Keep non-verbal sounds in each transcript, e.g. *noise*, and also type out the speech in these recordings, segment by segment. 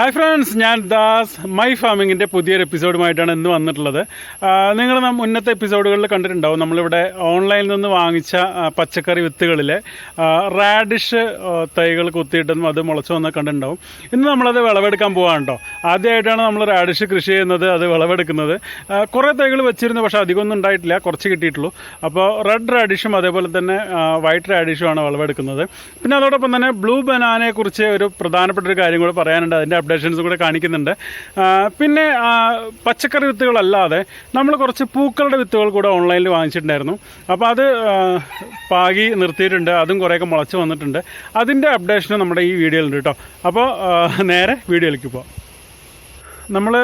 Hi friends ഞാൻ Das. My ഫാമിങ്ങിന്റെ പുതിയൊരു എപ്പിസോഡുമായിട്ടാണ് ഇന്ന് വന്നിട്ടുള്ളത്. നിങ്ങൾ മുന്നത്തെ എപ്പിസോഡുകളിൽ കണ്ടിട്ടുണ്ടാവും. നമ്മളിവിടെ ഓൺലൈനിൽ നിന്ന് വാങ്ങിച്ച പച്ചക്കറി വിത്തുകളിലെ റാഡിഷ് തൈകൾ കുത്തിയിട്ടും അത് മുളച്ചു വന്നാൽ കണ്ടിട്ടുണ്ടാവും. ഇന്ന് നമ്മളത് വിളവെടുക്കാൻ പോകാൻ കേട്ടോ ആദ്യമായിട്ടാണ് നമ്മൾ റാഡിഷ് കൃഷി ചെയ്യുന്നത് അത് വിളവെടുക്കുന്നത്. കുറേ തൈകൾ വെച്ചിരുന്നു പക്ഷേ അധികമൊന്നും ഉണ്ടായിട്ടില്ല. കുറച്ച് കിട്ടിയിട്ടുള്ളൂ. അപ്പോൾ റെഡ് റാഡിഷും അതേപോലെ തന്നെ വൈറ്റ് റാഡിഷുമാണ് വിളവെടുക്കുന്നത്. പിന്നെ അതോടൊപ്പം തന്നെ ബ്ലൂ ബനാനയെ കുറിച്ച് ഒരു പ്രധാനപ്പെട്ട ഒരു കാര്യം കൂടി പറയാനുണ്ട്. അതിന്റെ അപ്ഡേഷൻസ് കൂടെ കാണിക്കുന്നുണ്ട്. പിന്നെ പച്ചക്കറി വിത്തുകളല്ലാതെ നമ്മൾ കുറച്ച് പൂക്കളുടെ വിത്തുകൾ കൂടെ ഓൺലൈനിൽ വാങ്ങിച്ചിട്ടുണ്ടായിരുന്നു. അപ്പോൾ അത് പാകി നിർത്തിയിട്ടുണ്ട്. അതും കുറേയൊക്കെ മുളച്ച് വന്നിട്ടുണ്ട്. അതിന്റെ അപ്ഡേഷനും നമ്മുടെ ഈ വീഡിയോയിലുണ്ട് കേട്ടോ. അപ്പോൾ നേരെ വീഡിയോയിലേക്ക് പോകാം നമ്മൾ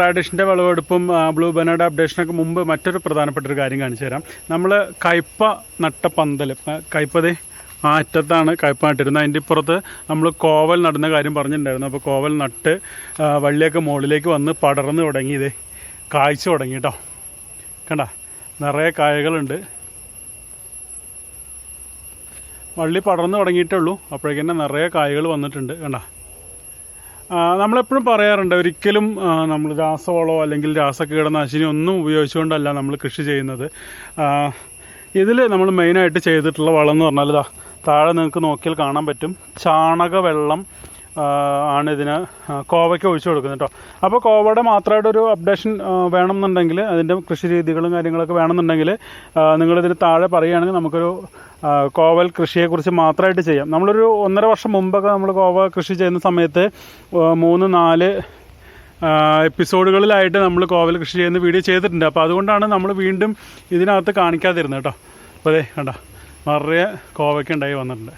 റാഡിഷിന്റെ വിളവെടുപ്പും ബ്ലൂ ബനയുടെ അപ്ഡേഷനൊക്കെ മുമ്പ് മറ്റൊരു പ്രധാനപ്പെട്ട ഒരു കാര്യം കാണിച്ചു തരാം. നമ്മൾ കയ്പ നട്ട പന്തൽ കയ്പതേ ആ അറ്റത്താണ് കയ്പ നട്ടിരുന്നത് അതിന്റെ ഇപ്പുറത്ത് നമ്മൾ കോവൽ നടുന്ന കാര്യം പറഞ്ഞിട്ടുണ്ടായിരുന്നു. അപ്പോൾ കോവൽ നട്ട് വള്ളിയൊക്കെ മുകളിലേക്ക് വന്ന് പടർന്ന് തുടങ്ങിയത് കാഴ്ച തുടങ്ങി കേട്ടോ കണ്ട? നിറയെ കായകളുണ്ട്. വള്ളി പടർന്ന് തുടങ്ങിയിട്ടേ ഉള്ളൂ അപ്പോഴേക്കും തന്നെ നിറയെ കായകൾ വന്നിട്ടുണ്ട്. കണ്ട? നമ്മളെപ്പോഴും പറയാറുണ്ട് ഒരിക്കലും നമ്മൾ രാസവളമോ അല്ലെങ്കിൽ രാസകീടനാശിനി ഒന്നും ഉപയോഗിച്ചുകൊണ്ടല്ല നമ്മൾ കൃഷി ചെയ്യുന്നത്. ഇതിൽ നമ്മൾ മെയിനായിട്ട് ചെയ്തിട്ടുള്ള വളം എന്ന് പറഞ്ഞാൽ ഇതാ താഴെ നിങ്ങൾക്ക് നോക്കിയാൽ കാണാൻ പറ്റും. ചാണക വെള്ളം ആണ് ഇതിന് കോവയ്ക്ക് ഒഴിച്ചു കൊടുക്കുന്നത് കേട്ടോ അപ്പോൾ കോവയുടെ മാത്രമായിട്ടൊരു അപ്ഡേഷൻ വേണമെന്നുണ്ടെങ്കിൽ അതിന്റെ കൃഷി രീതികളും കാര്യങ്ങളൊക്കെ വേണമെന്നുണ്ടെങ്കിൽ നിങ്ങളിതിന് താഴെ പറയുകയാണെങ്കിൽ നമുക്കൊരു കോവൽ കൃഷിയെക്കുറിച്ച് മാത്രമായിട്ട് ചെയ്യാം. നമ്മളൊരു ഒന്നര വർഷം മുമ്പൊക്കെ നമ്മൾ കോവ കൃഷി ചെയ്യുന്ന സമയത്ത് മൂന്ന് നാല് എപ്പിസോഡുകളിലായിട്ട് നമ്മൾ കോവൽ കൃഷി ചെയ്യുന്ന വീഡിയോ ചെയ്തിട്ടുണ്ട്. അപ്പോൾ അതുകൊണ്ടാണ് നമ്മൾ വീണ്ടും ഇതിനകത്ത് കാണിക്കാതിരുന്നത് കേട്ടോ. അപ്പോൾ അതെ കണ്ടോ നിറയെ കോവയ്ക്ക് ഉണ്ടായി വന്നിട്ടുണ്ട്.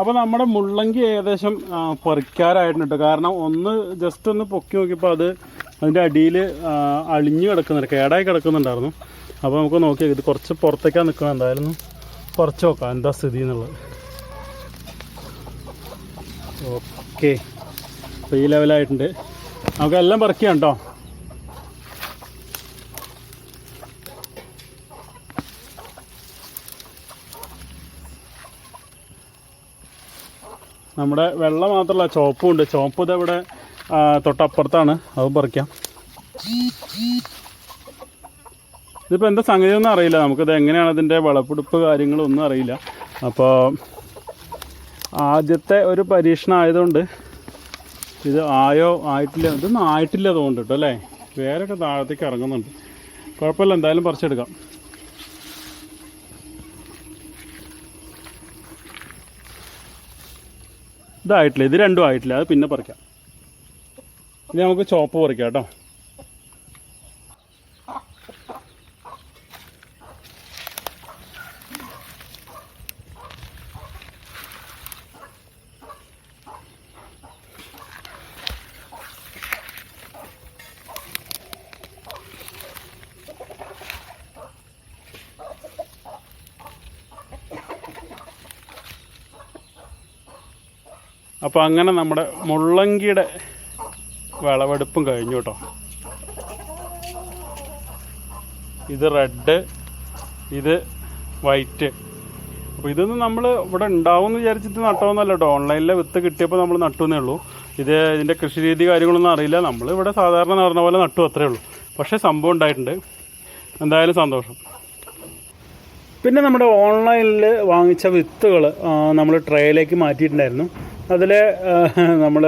അപ്പോൾ നമ്മുടെ മുള്ളങ്കി ഏകദേശം പറിക്കാറായിട്ടുണ്ട് കാരണം ഒന്ന് ജസ്റ്റ് ഒന്ന് പൊക്കി നോക്കിയപ്പോൾ അത് അതിന്റെ അടിയിൽ അളിഞ്ഞു കിടക്കുന്നുണ്ട് കേടായി കിടക്കുന്നുണ്ടായിരുന്നു. അപ്പോൾ നമുക്ക് നോക്കിയാൽ ഇത് കുറച്ച് പുറത്തേക്കാണ് നിൽക്കണം എന്തായാലും കുറച്ച് നോക്കാം എന്താ സ്ഥിതി എന്നുള്ളത്. ഓക്കെ. അപ്പോൾ ഈ ലെവലായിട്ടുണ്ട്. നമുക്ക് എല്ലാം പറിക്കാം കേട്ടോ. നമ്മുടെ വെള്ള മാത്രമല്ല ചോപ്പും ഉണ്ട്. ചോപ്പ് ഇതവിടെ തൊട്ടപ്പുറത്താണ്. അതും പറിക്കാം. ഇതിപ്പോൾ എന്താ സംഗതി ഒന്നും അറിയില്ല നമുക്കിത് എങ്ങനെയാണ് അതിന്റെ വിളപ്പെടുപ്പ് കാര്യങ്ങളൊന്നും അറിയില്ല. അപ്പോൾ ആദ്യത്തെ ഒരു പരീക്ഷണം ആയതുകൊണ്ട് ഇത് ആയോ ആയിട്ടില്ല. ഇതൊന്നും ആയിട്ടില്ല തോന്നുന്നു കേട്ടോ അല്ലേ? വേരൊക്കെ താഴത്തേക്ക് ഇറങ്ങുന്നുണ്ട്. കുഴപ്പമില്ല. എന്തായാലും പറിച്ചെടുക്കാം. ഇതായിട്ടില്ല. ഇത് രണ്ടും ആയിട്ടില്ല. അത് പിന്നെ പറിക്കാം. ഇനി നമുക്ക് ചോപ്പ് പറിക്കാം കേട്ടോ. അപ്പോൾ അങ്ങനെ നമ്മുടെ മുള്ളങ്കിയുടെ വിളവെടുപ്പും കഴിഞ്ഞു കേട്ടോ. ഇത് റെഡ് ഇത് വൈറ്റ്. അപ്പോൾ ഇതൊന്നും നമ്മൾ ഇവിടെ ഉണ്ടാവുമെന്ന് വിചാരിച്ചിട്ട് നട്ടോന്നല്ല കേട്ടോ. ഓൺലൈനിലെ വിത്ത് കിട്ടിയപ്പോൾ നമ്മൾ നട്ടുവെന്നേ ഉള്ളൂ. ഇത് ഇതിന്റെ കൃഷി രീതി കാര്യങ്ങളൊന്നും അറിയില്ല. നമ്മൾ ഇവിടെ സാധാരണ നടന്ന പോലെ നട്ടു അത്രേ ഉള്ളൂ. പക്ഷേ സംഭവം ഉണ്ടായിട്ടുണ്ട്. എന്തായാലും സന്തോഷം. പിന്നെ നമ്മുടെ ഓൺലൈനിൽ വാങ്ങിച്ച വിത്തുകൾ നമ്മൾ ട്രേയിലേക്ക് മാറ്റിയിട്ടുണ്ടായിരുന്നു. അതിൽ നമ്മൾ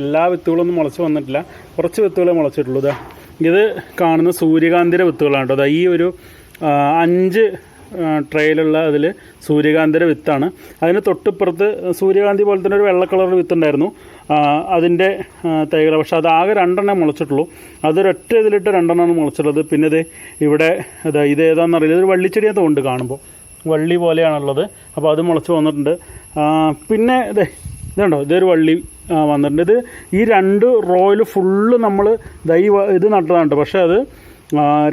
എല്ലാ വിത്തുകളൊന്നും മുളച്ച് വന്നിട്ടില്ല. കുറച്ച് വിത്തുകളെ മുളച്ചിട്ടുള്ളൂ. ഇതാ ഇത് കാണുന്ന സൂര്യകാന്തിര വിത്തുകളാണ് കേട്ടോ. അതാ ഈ ഒരു അഞ്ച് ട്രെയിലുള്ള അതിൽ സൂര്യകാന്തിര വിത്താണ്. അതിന് തൊട്ടിപ്പുറത്ത് സൂര്യകാന്തി പോലെ തന്നെ ഒരു വെള്ള കളർ വിത്തുണ്ടായിരുന്നു. അതിന്റെ തൈകൾ പക്ഷെ അത് ആകെ രണ്ടെണ്ണം മുളച്ചിട്ടുള്ളൂ. അതൊരൊറ്റ ഇതിലിട്ട് രണ്ടെണ്ണമാണ് മുളച്ചിട്ടുള്ളത്. പിന്നെ ഇത് ഇവിടെ ഇത് ഏതാണെന്ന് അറിയില്ല. ഇതൊരു വള്ളിച്ചെടിയെ തോണ്ട് കാണുമ്പോൾ വള്ളി പോലെയാണുള്ളത്. അപ്പോൾ അത് മുളച്ച് വന്നിട്ടുണ്ട്. പിന്നെ ഇതേ ഇതുണ്ടോ? ഇതൊരു വള്ളി വന്നിട്ടുണ്ട്. ഇത് ഈ രണ്ട് റോയിൽ ഫുള്ള് നമ്മൾ ദൈ ഇത് നട്ടതാണ് പക്ഷേ അത്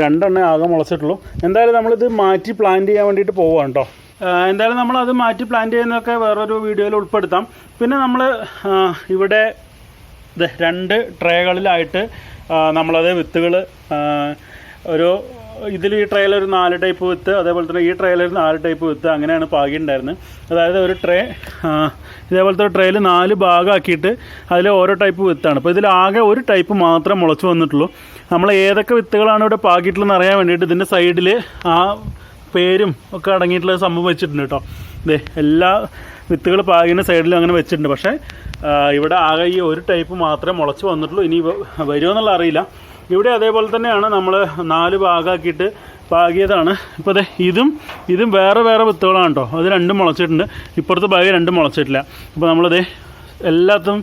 രണ്ടെണ്ണേ ആകെ മുളച്ചിട്ടുള്ളൂ. എന്തായാലും നമ്മളിത് മാറ്റി പ്ലാൻ ചെയ്യാൻ വേണ്ടിയിട്ട് പോവാണ് കേട്ടോ എന്തായാലും നമ്മൾ അത് മാറ്റി പ്ലാൻ ചെയ്യുന്നതൊക്കെ വേറൊരു വീഡിയോയിൽ ഉൾപ്പെടുത്താം. പിന്നെ നമ്മൾ ഇവിടെ രണ്ട് ട്രേകളിലായിട്ട് നമ്മളത് വിത്തുകൾ ഒരു ഇതിൽ ഈ ട്രേയിൽ ഒരു നാല് ടൈപ്പ് വിത്ത് അതേപോലെ തന്നെ ഈ ട്രേയിൽ ഒരു നാല് ടൈപ്പ് വിത്ത് അങ്ങനെയാണ് പാകിയിട്ടുണ്ടായിരുന്നത്. അതായത് ഒരു ട്രേ ഇതേപോലത്തെ ട്രേയിൽ നാല് ഭാഗമാക്കിയിട്ട് അതിൽ ഓരോ ടൈപ്പ് വിത്താണ്. അപ്പോൾ ഇതിൽ ആകെ ഒരു ടൈപ്പ് മാത്രം മുളച്ച് വന്നിട്ടുള്ളൂ. നമ്മൾ ഏതൊക്കെ വിത്തുകളാണ് ഇവിടെ പാകിയിട്ടുള്ളതെന്ന് അറിയാൻ വേണ്ടിയിട്ട് ഇതിന്റെ സൈഡിൽ ആ പേരും ഒക്കെ അടങ്ങിയിട്ടുള്ള സംഭവം വെച്ചിട്ടുണ്ട് കേട്ടോ. ഇതേ എല്ലാ വിത്തുകൾ പാകിന്റെ സൈഡിലും അങ്ങനെ വെച്ചിട്ടുണ്ട്. പക്ഷേ ഇവിടെ ആകെ ഈ ഒരു ടൈപ്പ് മാത്രമേ മുളച്ച് വന്നിട്ടുള്ളൂ. ഇനി വരുമോ എന്നുള്ള അറിയില്ല. ഇവിടെ അതേപോലെ തന്നെയാണ് നമ്മൾ നാല് ഭാഗമാക്കിയിട്ട് പാകിയതാണ്. ഇപ്പോൾ അതെ ഇതും ഇതും വേറെ വേറെ വിത്തുകളാണ് കേട്ടോ. അത് രണ്ടും മുളച്ചിട്ടുണ്ട്. ഇപ്പുറത്തെ ഭാഗം രണ്ടും മുളച്ചിട്ടില്ല. അപ്പോൾ നമ്മളത് എല്ലാത്തും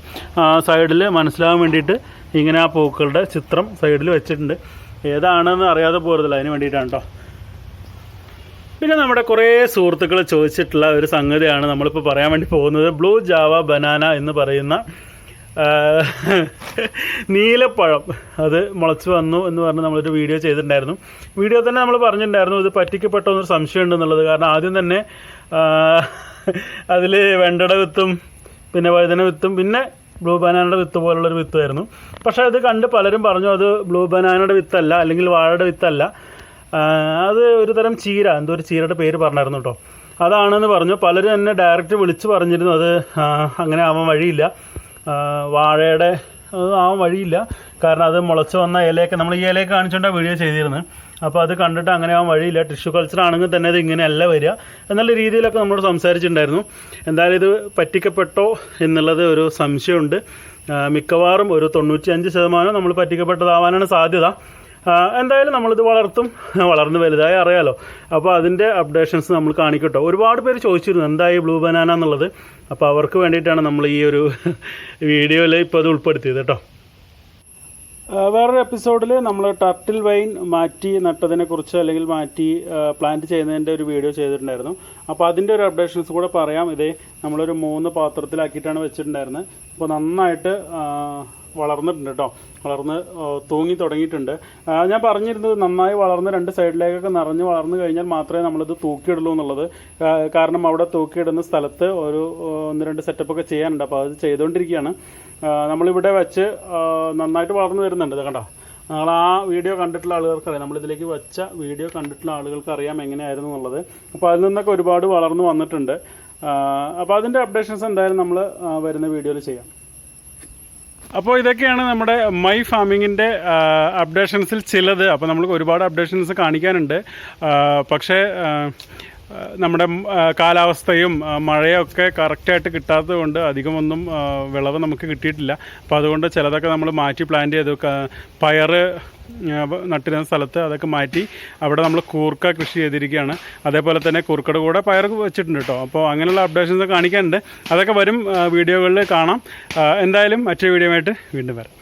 സൈഡിൽ മനസ്സിലാകാൻ വേണ്ടിയിട്ട് ഇങ്ങനെ ആ പൂക്കളുടെ ചിത്രം സൈഡിൽ വെച്ചിട്ടുണ്ട്. ഏതാണെന്ന് അറിയാതെ പോരുന്നില്ല അതിന് വേണ്ടിയിട്ടാണ് കേട്ടോ. പിന്നെ നമ്മുടെ കുറേ സുഹൃത്തുക്കൾ ചോദിച്ചിട്ടുള്ള ഒരു സംഗതിയാണ് നമ്മളിപ്പോൾ പറയാൻ വേണ്ടി പോകുന്നത്. ബ്ലൂ ജാവ ബനാന എന്ന് പറയുന്ന നീലപ്പഴം. അത് മുളച്ച് വന്നു എന്ന് പറഞ്ഞ് നമ്മളൊരു വീഡിയോ ചെയ്തിട്ടുണ്ടായിരുന്നു. വീഡിയോ തന്നെ നമ്മൾ പറഞ്ഞിട്ടുണ്ടായിരുന്നു ഇത് പറ്റിക്കപ്പെട്ടോ എന്നൊരു സംശയം ഉണ്ടെന്നുള്ളത് കാരണം ആദ്യം തന്നെ അതിൽ വെണ്ടട വിത്തും പിന്നെ വഴുതന വിത്തും പിന്നെ ബ്ലൂ ബനാനയുടെ വിത്ത് പോലുള്ളൊരു വിത്തായിരുന്നു. പക്ഷേ അത് കണ്ട് പലരും പറഞ്ഞു അത് ബ്ലൂ ബനാനയുടെ വിത്തല്ല അല്ലെങ്കിൽ വാഴയുടെ വിത്തല്ല. അത് ഒരു തരം ചീര എന്തോ ഒരു ചീരയുടെ പേര് പറഞ്ഞായിരുന്നു കേട്ടോ. അതാണെന്ന് പറഞ്ഞു. പലരും എന്നെ ഡയറക്റ്റ് വിളിച്ച് പറഞ്ഞിരുന്നു അത് അങ്ങനെ ആവാൻ വഴിയില്ല. വാഴയുടെ ആ വഴിയില്ല. കാരണം അത് മുളച്ച് വന്ന ഇലയൊക്കെ നമ്മൾ ഈ ഇലയൊക്കെ കാണിച്ചുകൊണ്ടാണ് വീഡിയോ ചെയ്തിരുന്നത് അപ്പോൾ അത് കണ്ടിട്ട് അങ്ങനെ ആ വഴിയില്ല. ടിഷ്യൂ കൾച്ചർ ആണെങ്കിൽ തന്നെ ഇത് ഇങ്ങനെയല്ല വരിക. എന്നുള്ള രീതിയിലൊക്കെ നമ്മൾ സംസാരിച്ചിട്ടുണ്ടായിരുന്നു. എന്തായാലും ഇത് പറ്റിക്കപ്പെട്ടോ എന്നുള്ളത് ഒരു സംശയമുണ്ട്. മിക്കവാറും ഒരു തൊണ്ണൂറ്റി അഞ്ച് ശതമാനം നമ്മൾ പറ്റിക്കപ്പെട്ടതാവാനാണ് സാധ്യത. എന്തായാലും നമ്മളിത് വളർത്തും. *laughs* വളർന്ന് വലുതായി അറിയാലോ. അപ്പോൾ അതിന്റെ അപ്ഡേഷൻസ് നമ്മൾ കാണിക്കട്ടോ. ഒരുപാട് പേര് ചോദിച്ചിരുന്നു എന്തായി ബ്ലൂ ബനാന എന്നുള്ളത്? അപ്പോൾ അവർക്ക് വേണ്ടിയിട്ടാണ് നമ്മൾ ഈ ഒരു *laughs* വീഡിയോയിൽ ഇപ്പോൾ അത് ഉൾപ്പെടുത്തിയത് കേട്ടോ. വേറൊരു എപ്പിസോഡിൽ നമ്മൾ ടർട്ടിൽ വൈൻ മാറ്റി നട്ടതിനെ കുറിച്ച് അല്ലെങ്കിൽ മാറ്റി പ്ലാന്റ് ചെയ്യുന്നതിന്റെ ഒരു വീഡിയോ ചെയ്തിട്ടുണ്ടായിരുന്നു. അപ്പോൾ അതിന്റെ ഒരു അപ്ഡേഷൻസ് കൂടെ പറയാം. ഇതേ നമ്മളൊരു മൂന്ന് പാത്രത്തിലാക്കിയിട്ടാണ് വെച്ചിട്ടുണ്ടായിരുന്നത്. അപ്പോൾ നന്നായിട്ട് വളർന്നിട്ടുണ്ട് കേട്ടോ. വളർന്ന് തൂങ്ങി തുടങ്ങിയിട്ടുണ്ട്. ഞാൻ പറഞ്ഞിരുന്നത് നന്നായി വളർന്ന് രണ്ട് സൈഡിലേക്കൊക്കെ നിറഞ്ഞ് വളർന്നു കഴിഞ്ഞാൽ മാത്രമേ നമ്മളിത് തൂക്കിയിടുള്ളൂ എന്നുള്ളത്. കാരണം അവിടെ തൂക്കിയിടുന്ന സ്ഥലത്ത് ഒരു ഒന്ന് രണ്ട് സെറ്റപ്പൊക്കെ ചെയ്യാനുണ്ട്. അപ്പോൾ അത് ചെയ്തുകൊണ്ടിരിക്കുകയാണ് നമ്മളിവിടെ വെച്ച് നന്നായിട്ട് വളർന്നു വരുന്നുണ്ട്. ഇത് കണ്ടോ? നമ്മൾ ആ വീഡിയോ കണ്ടിട്ടുള്ള ആളുകൾക്കറിയാം. നമ്മളിതിലേക്ക് വെച്ച വീഡിയോ കണ്ടിട്ടുള്ള ആളുകൾക്ക് അറിയാം എങ്ങനെയായിരുന്നു എന്നുള്ളത്. അപ്പോൾ അതിൽ നിന്നൊക്കെ ഒരുപാട് വളർന്നു വന്നിട്ടുണ്ട്. അപ്പോൾ അതിന്റെ അപ്ഡേഷൻസ് എന്തായാലും നമ്മൾ വരുന്ന വീഡിയോയിൽ ചെയ്യാം. അപ്പോൾ ഇതൊക്കെയാണ് നമ്മുടെ മൈ ഫാമിങ്ങിന്റെ അപ്ഡേഷൻസിൽ ചിലത്. അപ്പോൾ നമുക്ക് ഒരുപാട് അപ്ഡേഷൻസ് കാണിക്കാനുണ്ട്. പക്ഷേ നമ്മുടെ കാലാവസ്ഥയും മഴയൊക്കെ കറക്റ്റായിട്ട് കിട്ടാത്തത് കൊണ്ട് അധികമൊന്നും വിളവ് നമുക്ക് കിട്ടിയിട്ടില്ല. അപ്പോൾ അതുകൊണ്ട് ചിലതൊക്കെ നമ്മൾ മാറ്റി പ്ലാൻ ചെയ്തു പയറ് നട്ടിരുന്ന സ്ഥലത്ത് അതൊക്കെ മാറ്റി അവിടെ നമ്മൾ കൂർക്ക കൃഷി ചെയ്തിരിക്കുകയാണ്. അതേപോലെ തന്നെ കൂർക്കയുടെ കൂടെ പയർ വെച്ചിട്ടുണ്ട് കേട്ടോ. അപ്പോൾ അങ്ങനെയുള്ള അപ്ഡേഷൻസ് കാണിക്കാനുണ്ട്. അതൊക്കെ വരും വീഡിയോകളിൽ കാണാം. എന്തായാലും മറ്റൊരു വീഡിയോ ആയിട്ട് വീണ്ടും വരാം.